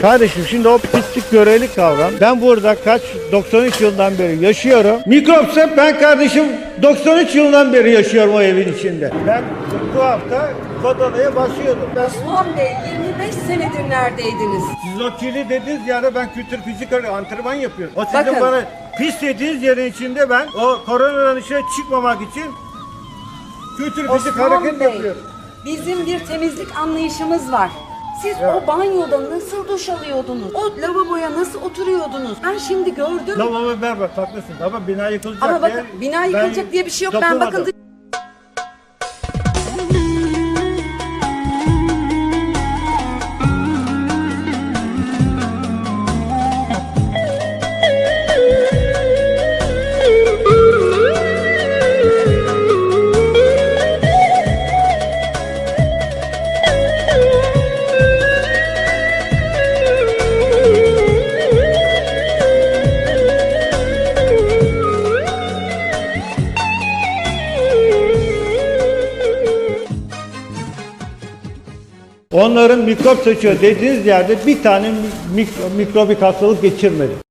Kardeşim şimdi o pislik görelik kavram. Ben burada kaç 93 yıldan beri yaşıyorum. Mikropsa ben kardeşim 93 yıldan beri yaşıyorum o evin içinde. Ben bu hafta Kodalı'ya basıyordum. Ben Osman Bey 25 senedir neredeydiniz? Siz o kirli dediğiniz yerde ben kültür fizik antrenman yapıyorum. O sizin Bakın. bana pis dediğiniz yerin içinde ben o koronadan dışarı çıkmamak için kültür fizik Osman hareket Bey, yapıyorum. bizim bir temizlik anlayışımız var. Siz o banyoda nasıl duş alıyordunuz? O lavaboya nasıl oturuyordunuz? Ben şimdi gördüm. Lavabo berbat haklısın ama bina yıkılacak Ama bakın diye bina ben yıkılacak diye bir şey yok. Ben bakın Onların mikrop saçıyor dediğiniz yerde bir tane mik- mikrobik hastalık geçirmedi.